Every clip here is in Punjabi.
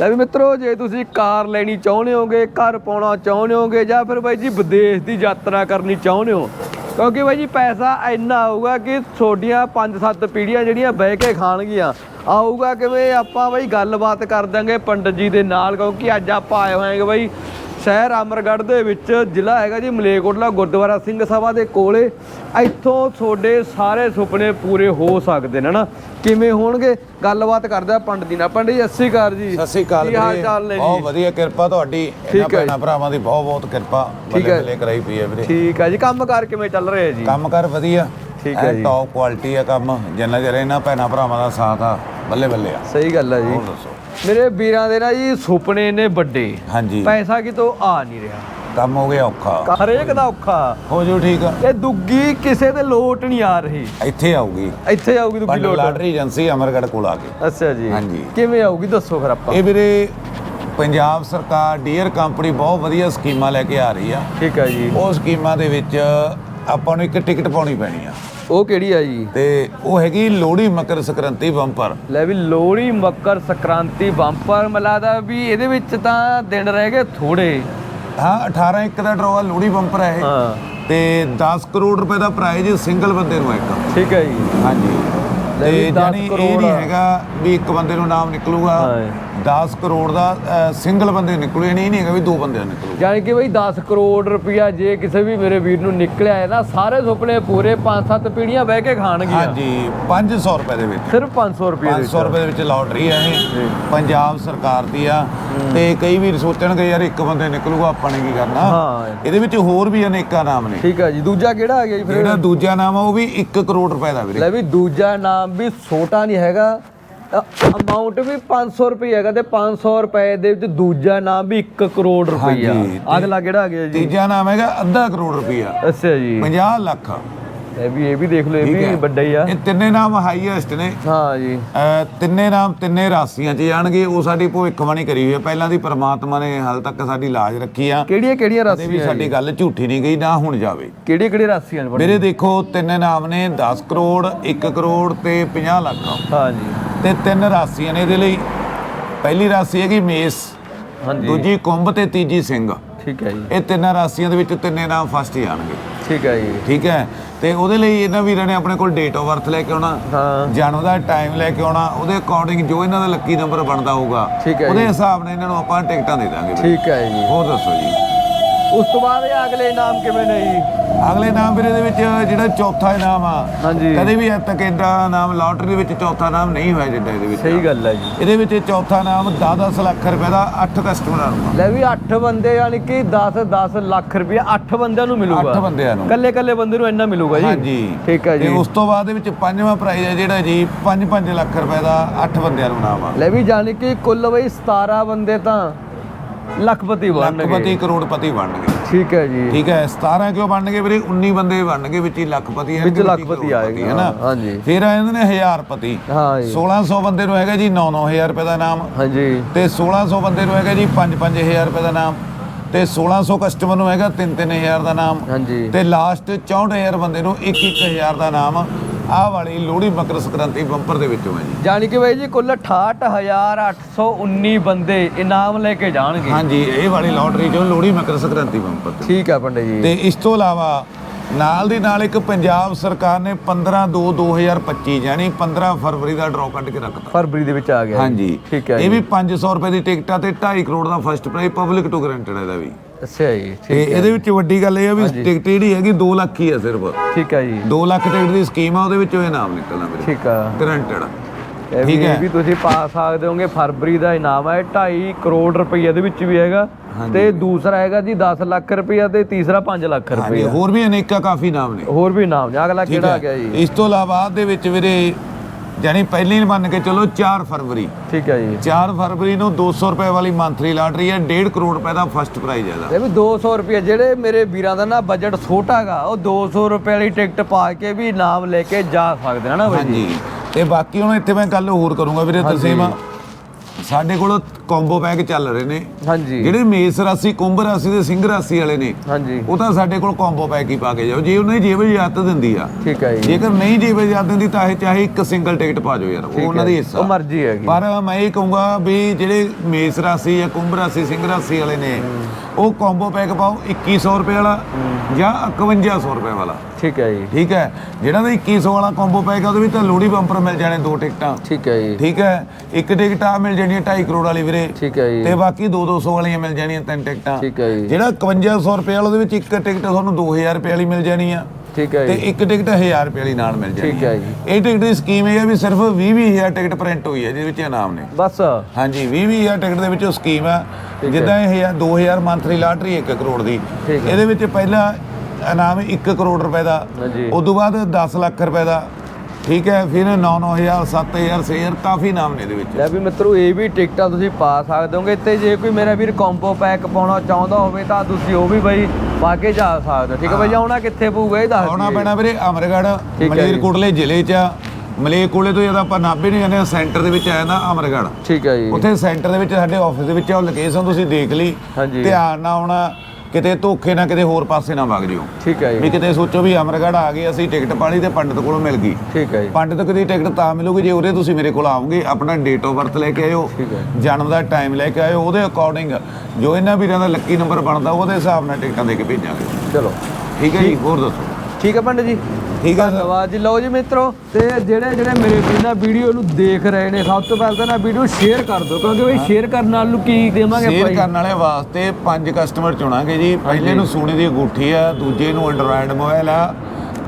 ਲੈ ਵੀ ਮਿੱਤਰੋ, ਜੇ ਤੁਸੀਂ ਕਾਰ ਲੈਣੀ ਚਾਹੁੰਦੇ ਹੋਗੇ, ਘਰ ਪਾਉਣਾ ਚਾਹੁੰਦੇ ਹੋਗੇ, ਜਾਂ ਫਿਰ ਬਾਈ ਜੀ ਵਿਦੇਸ਼ ਦੀ ਯਾਤਰਾ ਕਰਨੀ ਚਾਹੁੰਦੇ ਹੋ, ਕਿਉਂਕਿ ਬਾਈ ਜੀ ਪੈਸਾ ਇੰਨਾ ਆਊਗਾ ਕਿ ਤੁਹਾਡੀਆਂ 5-7 ਪੀੜ੍ਹੀਆਂ ਜਿਹੜੀਆਂ ਬਹਿ ਕੇ ਖਾਣਗੀਆਂ। ਆਊਗਾ ਕਿਵੇਂ ਆਪਾਂ ਬਾਈ ਗੱਲਬਾਤ ਕਰ ਦਾਂਗੇ ਪੰਡਤ ਜੀ ਦੇ ਨਾਲ, ਕਿਉਂਕਿ ਅੱਜ ਆਪਾਂ ਆਏ ਹੋਏ ਹਾਂਗੇ ਬਾਈ ਸ਼ਹਿਰ ਅਮਰਗੜ੍ਹ ਦੇ ਵਿੱਚ ਜ਼ਿਲ੍ਹਾ ਹੈਗਾ ਜੀ ਮਲੇਰਕੋਟਲਾ ਗੁਰਦੁਆਰਾ ਸਿੰਘ ਸਭਾ ਦੇ ਕੋਲੇ। ਇੱਥੋਂ ਤੁਹਾਡੇ ਸਾਰੇ ਸੁਪਨੇ ਪੂਰੇ ਹੋ ਸਕਦੇ ਨੇ ਨਾ। ਕਿਵੇਂ ਹੋਣਗੇ? ਗੱਲਬਾਤ ਕਰਦੇ ਆ ਪੰਡਤ ਜੀ ਨਾਲ। ਪੰਡਤ ਜੀ 80 ਕਾਰ ਜੀ। ਸਤਿ ਸ੍ਰੀ ਅਕਾਲ ਕੀ ਹਾਲ ਚਾਲ ਨੇ ਬਹੁਤ ਜੀ ਵਧੀਆ ਕਿਰਪਾ ਤੁਹਾਡੀ। ਇਹਨਾਂ। ਭੈਣਾਂ ਭਰਾਵਾਂ ਦੀ ਬਹੁਤ ਬਹੁਤ ਕਿਰਪਾ ਬੱਲੇ। ਬੱਲੇ ਕਰਾਈ ਪਈ ਹੈ ਵੀਰੇ। ਠੀਕ ਹੈ ਜੀ। ਕੰਮ ਕਾਰ ਕਿਵੇਂ ਚੱਲ ਰਿਹਾ ਜੀ? ਕੰਮ ਕਰ ਵਧੀਆ। ਠੀਕ ਹੈ ਜੀ। ਟੌਪ ਕੁਆਲਿਟੀ ਆ ਕੰਮ। ਜਿੰਨਾ ਚਿਰ ਇਹਨਾਂ ਭੈਣਾਂ ਭਰਾਵਾਂ ਦਾ ਸਾਥ ਆ ਬੱਲੇ ਬੱਲੇ ਆ। ਸਹੀ ਗੱਲ ਹੈ ਜੀ। ਹੋਰ ਦੱਸੋ? ਮੇਰੇ ਵੀਰਾਂ ਦੇ ਨਾ ਜੀ ਸੁਪਨੇ ਨੇ ਵੱਡੇ। ਹਾਂਜੀ। ਪੈਸਾ ਕਿਤੋਂ ਆ ਨਹੀਂ ਰਿਹਾ। ਕੰਮ ਹੋ ਗਿਆ ਔਖਾ। ਹਰੇਕ ਦਾ ਔਖਾ। ਹੋ ਜੋ ਠੀਕ। ਆ ਇਹ ਦੁੱਗੀ ਕਿਸੇ ਦੇ ਲੋਟ ਨਹੀਂ ਆ ਰਹੀ। ਇੱਥੇ ਆਊਗੀ। ਇੱਥੇ ਆਊਗੀ ਦੁੱਗੀ ਲੋਟ। ਲਾਟਰੀ ਏਜੰਸੀ ਅਮਰਗੜ੍ਹ ਕੋਲ ਆ ਕੇ। ਅੱਛਾ ਜੀ। ਹਾਂਜੀ। ਕਿਵੇਂ ਆਊਗੀ ਦੱਸੋ ਫਿਰ ਆਪਾਂ। ਇਹ ਵੀਰੇ ਪੰਜਾਬ ਸਰਕਾਰ ਡੀਅਰ ਕੰਪਨੀ ਬਹੁਤ ਵਧੀਆ ਸਕੀਮਾਂ ਲੈ ਕੇ ਆ ਰਹੀ ਆ। ਠੀਕ ਹੈ ਜੀ। ਉਹ ਸਕੀਮਾਂ ਦੇ ਵਿੱਚ ਆਪਾਂ ਨੂੰ ਇੱਕ ਟਿਕਟ ਪਾਉਣੀ ਪੈਣੀ ਆ। ਉਹ ਕਿਹੜੀ ਆ ਜੀ? ਤੇ ਉਹ ਹੈਗੀ ਲੋਹੜੀ ਮਕਰ ਸੰਕ੍ਰਾਂਤੀ ਬੰਪਰ। ਲੈ ਵੀ ਲੋਹੜੀ ਮੱਕਰ ਸੰਕ੍ਰਾਂਤੀ ਬੰਪਰ ਮਿਲਾਦਾ ਵੀ ਇਹਦੇ ਵਿੱਚ ਤਾਂ ਦਿਨ ਰਹਿ ਗਏ ਥੋੜੇ ਹਾਂ 18 ਇੱਕ ਦਾ ਡਰਾਅ ਲੋਹੜੀ ਬੰਪਰ ਹੈ ਇਹ। ਹਾਂ। ਤੇ 10 ਕਰੋੜ ਰੁਪਏ ਦਾ ਪ੍ਰਾਈਜ਼ ਸਿੰਗਲ ਬੰਦੇ ਨੂੰ ਇੱਕ। ਠੀਕ ਹੈ ਜੀ। ਹਾਂਜੀ। ਤੇ 10 ਜਾਨੀ ਇਹ ਨਹੀਂ। ਹੈਗਾ ਵੀ ਇੱਕ ਬੰਦੇ ਨੂੰ ਨਾਮ ਨਿਕਲੂਗਾ। ਹਾਂ। 10 ਕਰੋੜ ਦਾ ਸਿੰਗਲ ਬੰਦੇ ਨਿਕਲੂ ਨਹੀਂ ਨਹੀਂ ਹੈਗਾ ਵੀ ਦੋ ਬੰਦੇ ਨਿਕਲੂ। ਜਾਣੀ ਕਿ ਬਈ 10 ਕਰੋੜ ਰੁਪਇਆ ਜੇ ਕਿਸੇ ਵੀ ਮੇਰੇ ਵੀਰ ਨੂੰ ਨਿਕਲਿਆ ਹੈ ਨਾ ਸਾਰੇ ਸੁਪਨੇ ਪੂਰੇ 5-7 ਪੀੜ੍ਹੀਆਂ ਬਹਿ ਕੇ ਖਾਣਗੀਆਂ। ਹਾਂਜੀ 500 ਰੁਪਏ ਦੇ ਵਿੱਚ। ਸਿਰਫ 500 ਰੁਪਏ ਦੇ 500 ਰੁਪਏ ਦੇ ਵਿੱਚ ਲਾਟਰੀ ਹੈ ਇਹ। ਜੀ। ਪੰਜਾਬ ਸਰਕਾਰ ਦੀ ਆ। ਤੇ ਕਈ ਵੀਰ ਸੋਚਣਗੇ ਯਾਰ ਇੱਕ ਬੰਦੇ ਨਿਕਲੂਗਾ ਆਪਾਂ ਨੇ ਕੀ ਕਰਨਾ? ਹਾਂ। ਇਹਦੇ ਵਿੱਚ ਹੋਰ ਵੀ ਅਨੇਕਾਂ ਨਾਮ ਨੇ। ਠੀਕ ਹੈ ਜੀ। ਦੂਜਾ ਕਿਹੜਾ ਆ ਗਿਆ ਜੀ ਫਿਰ? ਜਿਹੜਾ ਦੂਜਾ ਨਾਮ ਆ ਉਹ ਵੀ 1 ਕਰੋੜ ਰੁਪਏ ਦਾ ਵੀਰੇ। ਲੈ ਵੀ ਦੂਜਾ ਨਾਮ ਵੀ ਛੋਟਾ ਨਹੀਂ ਹੈਗਾ। ਅਮਾਉਂਟ ਵੀ 500 ਰੁਪਏ ਹੈਗਾ ਤੇ 500 ਰੁਪਏ ਦੇ ਵਿੱਚ ਦੂਜਾ ਨਾਮ ਵੀ 1 ਕਰੋੜ ਰੁਪਈਆ। ਹਾਂਜੀ, ਅਗਲਾ ਕਿਹੜਾ ਆ ਗਿਆ ਜੀ? ਤੀਜਾ ਨਾਮ ਹੈਗਾ ਅੱਧਾ ਕਰੋੜ ਰੁਪਈਆ। ਅੱਛਾ ਜੀ। 50 ਲੱਖ। ਇਹ ਵੀ ਇਹ ਵੀ ਦੇਖ ਲਓ ਇਹ ਵੀ ਵੱਡਾ ਹੀ ਆ। ਇਹ ਤਿੰਨੇ ਨਾਮ ਹਾਈਐਸਟ ਨੇ। ਹਾਂ ਜੀ। ਅਹ ਤਿੰਨੇ ਨਾਮ ਤਿੰਨੇ ਰਾਸੀਆਂ 'ਚ ਜਾਣਗੇ ਉਹ ਸਾਡੀ ਭਵਿੱਖਬਾਣੀ ਕਰੀ ਹੋਈ ਹੈ ਪਹਿਲਾਂ ਦੀ ਪ੍ਰਮਾਤਮਾ ਨੇ ਹਾਲ ਤੱਕ ਸਾਡੀ ਲਾਜ ਰੱਖੀ ਆ। ਕਿਹੜੀਆਂ ਕਿਹੜੀਆਂ ਕਦੇ ਵੀ ਰਾਸੀਆਂ ਸਾਡੀ ਗੱਲ ਝੂਠੀ ਨਹੀਂ ਗਈ ਨਾ ਹੁਣ ਜਾਵੇ। ਕਿਹੜੀਆਂ ਕਿਹੜੀਆਂ ਰਾਸੀਆਂ ਨੇ ਮੇਰੇ ਦੇਖੋ ਤਿੰਨੇ ਨਾਮ ਨੇ 10 ਕਰੋੜ 1 ਕਰੋੜ ਤੇ 50 ਲੱਖ। ਹਾਂ ਜੀ। ਤੇ ਤਿੰਨ ਰਾਸੀਆਂ ਨੇ ਇਹਦੇ ਲਈ। ਪਹਿਲੀ ਰਾਸੀ ਹੈਗੀ ਮੇਸ ਹਾਂਜੀ। ਦੂਜੀ ਕੁੰਭ ਤੇ ਤੀਜੀ ਸਿੰਘ। ਠੀਕ ਹੈ ਜੀ। ਇਹ ਤਿੰਨਾਂ ਰਾਸੀਆਂ ਦੇ ਵਿੱਚ ਤਿੰਨੇ ਨਾਮ ਫਸਟ ਹੀ ਆਣਗੇ। ਠੀਕ ਹੈ ਜੀ। ਠੀਕ ਹੈ? ਤੇ ਉਹਦੇ ਲਈ ਇਹਨਾਂ ਵੀਰਾਂ ਨੇ ਆਪਣੇ ਕੋਲ ਡੇਟ ਆਫ ਬਰਥ ਲੈ ਕੇ ਆਉਣਾ ਹਾਂ। ਜਨਮ ਦਾ ਟਾਈਮ ਲੈ ਕੇ ਆਉਣਾ ਉਹਦੇ ਅਕੋਰਡਿੰਗ ਜੋ ਇਹਨਾਂ ਦਾ ਲੱਕੀ ਨੰਬਰ ਬਣਦਾ ਹੋਊਗਾ ਠੀਕ ਹੈ ਉਹਦੇ। ਹਿਸਾਬ ਨਾਲ ਇਹਨਾਂ ਨੂੰ ਆਪਾਂ ਟਿਕਟਾਂ ਦੇ ਦਾਂਗੇ। ਠੀਕ ਹੈ ਜੀ। ਹੋਰ ਦੱਸੋ ਜੀ। ਉਸ ਤੋਂ ਬਾਅਦ ਇਹ ਅਗਲੇ ਨਾਮ ਕਿਵੇਂ ਨੇ ਜੀ? ਅਗਲੇ ਨਾਮ ਵੀਰੇ ਦੇ ਵਿੱਚ ਜਿਹੜਾ ਚੌਥਾ ਇਨਾਮ ਆ ਹਾਂਜੀ। ਕਦੇ ਵੀ ਅੱਜ ਤੱਕ ਇਹਦਾ ਨਾਮ ਲਾਟਰੀ ਦੇ ਵਿੱਚ ਚੌਥਾ ਨਾਮ ਨਹੀਂ ਹੋਇਆ ਜਿੱਦਾਂ ਇਹਦੇ ਵਿੱਚ। ਸਹੀ ਗੱਲ ਹੈ ਜੀ। ਇਹਦੇ ਵਿੱਚ ਚੌਥਾ ਨਾਮ 10-10 ਲੱਖ ਰੁਪਏ ਦਾ 8 ਕਸਟਮਰਾਂ ਨੂੰ ਲੈ ਵੀ 8 ਬੰਦੇ ਯਾਨੀ ਕਿ 10 10 ਲੱਖ ਰੁਪਏ 8 ਬੰਦਿਆਂ ਨੂੰ ਮਿਲੂਗਾ। 8 ਬੰਦਿਆਂ ਨੂੰ। ਕੱਲੇ ਕੱਲੇ ਬੰਦੇ ਨੂੰ ਇੰਨਾ ਮਿਲੂਗਾ ਜੀ? ਹਾਂਜੀ। ਠੀਕ ਹੈ ਤੇ ਜੀ। ਉਸ ਤੋਂ ਬਾਅਦ ਦੇ ਵਿੱਚ ਪੰਜਵਾਂ ਪ੍ਰਾਈਜ਼ ਹੈ ਜਿਹੜਾ ਜੀ 5-5 ਲੱਖ ਰੁਪਏ ਦਾ 8 ਬੰਦਿਆਂ ਨੂੰ ਨਾਮ ਆ। ਲੈ ਵੀ ਜਾਣੀ ਕਿ ਕੁੱਲ ਬਈ 17 ਬੰਦੇ ਤਾਂ ਲੱਖਪਤੀ ਬਣਨਗੇ। ਲੱਖਪਤੀ ਕਰੋੜਪਤੀ ਬਣਨਗੇ। ਠੀਕ ਹੈ ਜੀ। ਠੀਕ ਹੈ 17 ਕਿਉਂ ਬਣਨਗੇ ਵੀਰੇ? 19 ਬੰਦੇ ਬਣਨਗੇ ਵਿੱਚ ਹੀ ਲੱਖਪਤੀ ਹੈ ਵਿੱਚ ਲੱਖਪਤੀ ਆਏਗਾ, ਹੈ ਨਾ ਹਾਂਜੀ। ਫਿਰ ਆ ਜਾਂਦੇ ਨੇ ਹਜ਼ਾਰਪਤੀ। ਹਾਂ ਜੀ। 1600 ਬੰਦੇ ਨੂੰ ਹੈਗਾ ਜੀ 9-9000 ਰੁਪਏ ਦਾ ਨਾਮ। ਹਾਂਜੀ। ਤੇ 1600 ਬੰਦੇ ਨੂੰ ਹੈਗਾ ਜੀ 5-5000 ਰੁਪਏ ਦਾ ਨਾਮ। ਤੇ 1600 ਕਸਟਮਰ ਨੂੰ ਹੈਗਾ 3-3000 ਦਾ ਨਾਮ। ਹਾਂਜੀ। ਤੇ ਲਾਸਟ 64000 ਬੰਦੇ ਨੂੰ 1-1000 ਦਾ ਨਾਮ। ਆਹ ਵਾਲੀ ਲੋਹੜੀ ਮਕਰ ਸੰਕ੍ਰਾਂਤੀ ਬੰਪਰ ਦੇ ਵਿੱਚੋਂ ਹੈ ਜੀ। ਜਾਣੀ ਕਿ ਬਈ ਜੀ ਕੁੱਲ 68819 ਬੰਦੇ ਇਨਾਮ ਲੈ ਕੇ ਜਾਣਗੇ। ਹਾਂਜੀ ਇਹ ਵਾਲੀ ਲੋਟਰੀ ਚੋਂ ਲੋਹੜੀ ਮਕਰ ਸੰਕ੍ਰਾਂਤੀ ਬੰਪਰ ਤੇ। ਠੀਕ ਹੈ ਪੰਡਿਤ ਜੀ। ਤੇ ਇਸ ਤੋਂ ਇਲਾਵਾ ਨਾਲ ਦੀ ਨਾਲ ਇੱਕ ਪੰਜਾਬ ਸਰਕਾਰ ਨੇ 15 2 2025 ਯਾਨੀ 15 ਫਰਵਰੀ ਦਾ ਡਰਾਅ ਕੱਢ ਕੇ ਰੱਖਤਾ। ਫਰਵਰੀ ਦੇ ਵਿੱਚ ਆ ਗਿਆ। ਹਾਂਜੀ। ਠੀਕ ਹੈ ਇਹ। ਵੀ 500 ਰੁਪਏ ਦੀ ਟਿਕਟ ਤੇ 2.5 ਕਰੋੜ ਦਾ first prize public to guaranteed ਇਹਦਾ ਵੀ। ਅੱਛਾ ਜੀ ਤੇ ਠੀਕ ਹੈ ਇਹਦੇ ਵਿੱਚ ਵੱਡੀ ਗੱਲ ਇਹ ਆ ਵੀ। ਟਿਕਟ ਜਿਹੜੀ ਹੈਗੀ 2 ਲੱਖ ਹੀ ਆ ਸਿਰਫ। ਠੀਕ ਹੈ ਜੀ। 2 ਲੱਖ ਟਿਕਟ ਦੀ ਸਕੀਮ ਆ ਉਹਦੇ ਵਿੱਚੋਂ ਇਹ ਨਾਮ ਨਿਕਲਣਾ ਵੀਰੇ ਠੀਕ ਆ। ਗਰੰਟਡ। ਇਹ ਵੀ ਠੀਕ ਹੈ। ਇਹ ਵੀ ਤੁਸੀਂ ਪਾ ਸਕਦੇ ਹੋਗੇ ਫਰਵਰੀ ਦਾ ਇਨਾਮ ਹੈ 2.5 ਕਰੋੜ ਰੁਪਈਆ ਦੇ ਵਿੱਚ ਵੀ ਹੈਗਾ। ਤੇ ਦੂਸਰਾ ਹੈਗਾ ਜੀ 10 ਲੱਖ ਰੁਪਈਆ ਤੇ ਤੀਸਰਾ 5 ਲੱਖ ਹਾਂਜੀ ਰੁਪਈਆ। ਹੋਰ ਵੀ ਅਨੇਕਾਂ ਕਾਫੀ ਨਾਮ ਨੇ। ਹੋਰ ਵੀ ਇਨਾਮ ਨੇ। ਅਗਲਾ ਠੀਕ ਕਿਹੜਾ ਆ ਹੈ ਗਿਆ ਜੀ? ਇਸ ਤੋਂ ਇਲਾਵਾ ਦੇ ਵਿੱਚ ਵੀਰੇ ਜਾਨੀ ਪਹਿਲੀ ਮੰਨ ਕੇ ਚਲੋ 4 ਫਰਵਰੀ। ਠੀਕ ਹੈ ਜੀ। 4 ਫਰਵਰੀ ਨੂੰ 200 ਰੁਪਏ ਵਾਲੀ ਮੰਥਲੀ ਲਾਟਰੀ ਹੈ 1.5 ਕਰੋੜ ਰੁਪਏ ਦਾ ਫਸਟ ਪ੍ਰਾਈਜ਼ ਹੈ ਇਹਦਾ। ਇਹ ਵੀ 200 ਰੁਪਏ ਜਿਹੜੇ ਮੇਰੇ ਵੀਰਾਂ ਦਾ ਨਾ ਬਜਟ ਛੋਟਾਗਾ ਉਹ 200 ਰੁਪਏ ਵਾਲੀ ਟਿਕਟ ਪਾ ਕੇ ਵੀ ਇਨਾਮ ਲੈ ਕੇ ਜਾ ਸਕਦੇ ਨੇ ਨਾ ਬਾਈ ਜੀ। ਤੇ ਬਾਕੀ ਹੁਣ ਇੱਥੇ ਮੈਂ ਗੱਲ ਹੋਰ ਕਰੂੰਗਾ ਵੀਰੇ ਹਾਂਜੀ। ਸਾਡੇ ਕੋਲ ਕੰਬੋ ਪੈਕ ਚੱਲ ਰਹੇ ਨੇ। ਹਾਂਜੀ। ਜਿਹੜੇ ਮੇਸ ਰਾਸੀ ਕੁੰਭ ਰਾਸੀ ਤੇ ਸਿੰਘ ਰਾਸੀ ਵਾਲੇ ਨੇ ਹਾਂਜੀ। ਉਹ ਤਾਂ ਸਾਡੇ ਕੋਲ ਕੰਬੋ ਪੈਕ ਹੀ ਪਾ ਕੇ ਜਾਓ। ਜੇ ਉਹਨਾਂ ਦੀ ਜੇਬ ਇਜਾਜ਼ਤ ਦਿੰਦੀ ਆ ਠੀਕ ਹੈ ਜੀ। ਜੇਕਰ ਨਹੀਂ ਜੇਬ ਇਜਾਜ਼ਤ ਦਿੰਦੀ ਤਾਂ ਇਹ ਚਾਹੇ ਇੱਕ ਸਿੰਗਲ ਟਿਕਟ ਪਾ ਜਾਓ ਯਾਰ ਉਹ ਉਹਨਾਂ ਹੈ। ਦੀ ਹਿੱਸਾ। ਉਹ ਮਰਜ਼ੀ ਹੈਗੀ। ਪਰ ਮੈਂ ਇਹ ਕਹੂੰਗਾ ਵੀ ਜਿਹੜੇ ਮੇਸ ਰਾਸੀ ਜਾਂ ਕੁੰਭ ਰਾਸੀ ਸਿੰਘ ਰਾਸੀ ਵਾਲੇ ਨੇ ਉਹ ਕੰਬੋ ਪੈਕ ਪਾਓ 2100 ਰੁਪਏ ਵਾਲਾ ਜਾਂ 5100 ਰੁਪਏ ਵਾਲਾ। ਠੀਕ ਹੈ ਜੀ। ਠੀਕ ਹੈ? ਜਿਹੜਾ ਦਾ 2100 ਵਾਲਾ ਕੰਬੋ ਪੈਕ ਆ ਉਹਦੇ ਵਿੱਚ ਤਾਂ ਲੋੜੀ ਬੰਪਰ ਮਿਲ ਜਾਣੇ ਦੋ ਟਿਕਟਾਂ। ਠੀਕ ਹੈ ਜੀ। ਠੀਕ ਹੈ? ਇੱਕ ਟਿਕਟ ਆ ਮਿਲ ਜਾਣੀ 2.5 ਕਰੋੜ ਵਾਲੀ ਵੀਰੇ। ਠੀਕ ਹੈ ਜੀ। ਤੇ ਬਾਕੀ 2 200 ਵਾਲੀਆਂ ਮਿਲ ਜਾਣੀਆਂ ਤਿੰਨ ਟਿਕਟਾਂ। ਠੀਕ ਹੈ ਜੀ। ਜਿਹੜਾ 5100 ਰੁਪਏ ਵਾਲਾ ਉਹਦੇ ਵਿੱਚ ਇੱਕ ਟਿਕਟ ਤੁਹਾਨੂੰ 2000 ਰੁਪਏ ਵਾਲੀ ਮਿਲ ਜਾਣੀ ਆ ਠੀਕ ਹੈ ਤੇ ਇੱਕ ਟਿਕਟ 1000 ਰੁਪਏ ਵਾਲੀ ਨਾਲ ਮਿਲ ਜਾਣੀ ਠੀਕ ਹੈ ਜੀ। ਇਹ ਟਿਕਟ ਦੀ ਸਕੀਮ ਇਹ ਹੈ ਵੀ ਸਿਰਫ 20 20000 ਟਿਕਟ ਪ੍ਰਿੰਟ ਹੋਈ ਹੈ ਜਿਹਦੇ ਵਿੱਚ ਇਨਾਮ ਨੇ। ਬਸ। ਹਾਂਜੀ 20 20000 ਟਿਕਟ ਦੇ ਵਿੱਚੋਂ ਸਕੀਮ ਆ। ਜਿੱਦਾਂ ਇਹ ਹੈ 2000 ਮੰਥਲੀ ਲਾਟਰੀ 1 ਕਰੋੜ ਦੀ। ਇਹਦੇ ਵਿੱਚ ਪਹਿਲਾ ਇਨਾਮ 1 ਕਰੋੜ ਰੁਪਏ ਦਾ। ਉਸ ਤੋਂ ਬਾਅਦ 10 ਲੱਖ ਰੁਪਏ ਦਾ। ਠੀਕ ਹੈ ਫਿਰ 9 9000 7000 6000 ਕਾਫੀ ਨਾਮ ਨੇ ਇਹਦੇ ਵਿੱਚ ਲੈ ਵੀ ਮਿੱਤਰੋ ਇਹ ਵੀ ਟਿਕਟਾਂ ਤੁਸੀਂ ਪਾ ਸਕਦੇ ਹੋਗੇ ਤੇ ਜੇ ਕੋਈ ਮੇਰਾ ਵੀਰ ਕੰਬੋ ਪੈਕ ਪਾਉਣਾ ਚਾਹੁੰਦਾ ਹੋਵੇ ਤਾਂ ਤੁਸੀਂ ਉਹ ਵੀ ਬਾਈ ਪਾ ਕੇ ਜਾ ਸਕਦੇ ਹੋ ਠੀਕ ਹੈ ਬਾਈ ਆਉਣਾ ਕਿੱਥੇ ਪਊਗਾ ਇਹ ਦੱਸ ਆਉਣਾ। ਪੈਣਾ ਵੀਰੇ ਅਮਰਗੜ੍ਹ ਹੈ ਜੀ। ਮਲੇਰਕੋਟਲੇ ਜ਼ਿਲ੍ਹੇ 'ਚ ਆ। ਮਲੇਰਕੋਟਲੇ ਤੋਂ ਜਦ ਆਪਾਂ ਨਾਭੇ ਨੂੰ ਜਾਂਦੇ ਹਾਂ ਸੈਂਟਰ ਦੇ ਵਿੱਚ ਆ ਜਾਂਦਾ ਅਮਰਗੜ੍ਹ ਠੀਕ ਹੈ ਜੀ ਉੱਥੇ ਸੈਂਟਰ ਦੇ ਵਿੱਚ ਸਾਡੇ ਆਫਿਸ ਦੇ ਵਿੱਚ ਆ, ਉਹ ਲੋਕੇਸ਼ਨ ਤੁਸੀਂ ਦੇਖ ਲਈ ਹਾਂਜੀ। ਧਿਆਨ ਨਾਲ ਆਉਣਾ ਕਿਤੇ ਧੋਖੇ ਨਾ ਕਿਤੇ ਹੋਰ ਪਾਸੇ ਨਾ ਵਗ ਜਿਓ। ਠੀਕ ਹੈ ਵੀ ਜੀ ਕਿਤੇ ਸੋਚੋ ਵੀ ਅਮਰਗੜ੍ਹ ਆ ਗਏ ਅਸੀਂ ਟਿਕਟ ਪਾਣੀ ਤੇ ਪੰਡਤ ਕੋਲੋਂ ਮਿਲ ਗਈ। ਠੀਕ ਹੈ ਜੀ। ਪੰਡਤ ਦੀ ਟਿਕਟ ਤਾਂ ਮਿਲੂਗੀ ਜੇ ਉਰੇ ਤੁਸੀਂ ਮੇਰੇ ਕੋਲ ਆਓਗੇ ਆਪਣਾ ਡੇਟ ਆਫ ਬਰਥ ਲੈ ਕੇ ਆਇਓ ਠੀਕ ਹੈ। ਜਨਮ ਦਾ ਟਾਈਮ ਲੈ ਕੇ ਆਇਓ ਉਹਦੇ ਅਕੋਰਡਿੰਗ ਜੋ ਇਹਨਾਂ ਵੀਰਾਂ ਦਾ ਲੱਕੀ ਨੰਬਰ ਬਣਦਾ ਉਹਦੇ ਹਿਸਾਬ ਨਾਲ ਟਿਕਟਾਂ ਦੇ ਕੇ ਭੇਜਾਂਗੇ। ਚਲੋ। ਠੀਕ ਹੈ ਜੀ ਹੋਰ ਦੱਸੋ। ਠੀਕ ਹੈ ਪੰਡਤ ਜੀ। ਠੀਕ ਹੈ ਧੰਨਵਾਦ ਜੀ। ਲਓ ਜੀ ਮਿੱਤਰੋ ਤੇ ਜਿਹੜੇ ਜਿਹੜੇ ਮੇਰੇ ਵੀਰ ਨਾ ਵੀਡੀਓ ਨੂੰ ਦੇਖ ਰਹੇ ਨੇ ਸਭ ਤੋਂ ਪਹਿਲਾਂ ਤਾਂ ਨਾ ਵੀਡੀਓ ਸ਼ੇਅਰ ਕਰ ਦਿਓ ਕਿਉਂਕਿ ਬਈ ਸ਼ੇਅਰ ਕਰਨ ਨਾਲ ਨੂੰ ਕੀ ਦੇਵਾਂਗੇ ਸ਼ੇਅਰ ਕਰਨ ਵਾਲੇ ਵਾਸਤੇ ਪੰਜ ਕਸਟਮਰ ਚੁਣਾਂਗੇ ਜੀ। ਪਹਿਲੇ ਨੂੰ ਸੋਨੇ ਦੀ ਅੰਗੂਠੀ ਆ ਦੂਜੇ ਨੂੰ ਐਂਡਰੋਇਡ ਮੋਬਾਈਲ ਆ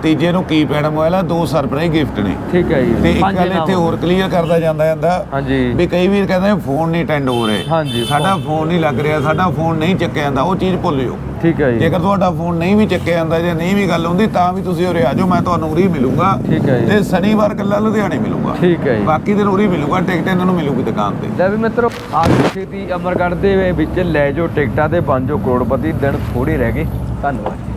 ਤੀਜੇ ਨੂੰ ਕੀਪੈਡ ਮੋਬਾਈਲ ਆ? ਦੋ ਸਰਪ੍ਰਾਈਜ਼ ਗਿਫਟ ਨੇ। ਠੀਕ ਹੈ ਜੀ। ਤੇ ਇੱਕ ਗੱਲ। ਇੱਥੇ ਹੋਰ ਕਲੀਅਰ ਕਰਦਾ ਜਾਂਦਾ ਜਾਂਦਾ ਹਾਂਜੀ। ਵੀ ਕਈ ਵੀਰ ਕਹਿੰਦੇ ਫੋਨ ਨਹੀਂ ਅਟੈਂਡ ਹੋ ਰਹੇ। ਹਾਂਜੀ, ਸਾਡਾ ਫੋਨ ਨਹੀਂ ਲੱਗ ਰਿਹਾ ਸਾਡਾ ਫੋਨ ਨਹੀਂ ਚੱਕਿਆ ਜਾਂਦਾ ਉਹ ਚੀਜ਼ ਭੁੱਲ ਜਾਓ। ਠੀਕ ਹੈ ਜੀ। ਜੇਕਰ ਤੁਹਾਡਾ ਫੋਨ ਨਹੀਂ ਵੀ ਚੱਕਿਆ ਜਾਂਦਾ ਜਾਂ ਨਹੀਂ ਵੀ ਗੱਲ ਹੁੰਦੀ ਤਾਂ ਵੀ ਤੁਸੀਂ ਉਰੇ ਆ ਜਾਓ ਮੈਂ ਤੁਹਾਨੂੰ ਉਰੀ ਮਿਲੂੰਗਾ। ਠੀਕ ਹੈ ਜੀ। ਤੇ ਸ਼ਨੀਵਾਰ ਕੱਲਾ ਲੁਧਿਆਣੇ ਮਿਲੂੰਗਾ। ਠੀਕ ਹੈ ਜੀ। ਬਾਕੀ ਦਿਨ ਉਰੀ ਮਿਲੂਗਾ ਟਿਕਟ ਇਹਨਾਂ ਨੂੰ ਮਿਲੂਗੀ ਦੁਕਾਨ ਤੇ। ਲੈ ਵੀ ਮਿੱਤਰੋ ਅੱਜ ਛੇਤੀ ਅਮਰਗੜ੍ਹ ਦੇ ਵਿੱਚ ਲੈ ਜਾਓ ਟਿਕਟਾਂ ਤੇ ਬਣ ਜਾਓ ਕਰੋੜਪਤੀ ਦਿਨ ਥੋੜੇ ਰਹਿ ਗਏ। ਧੰਨਵਾਦ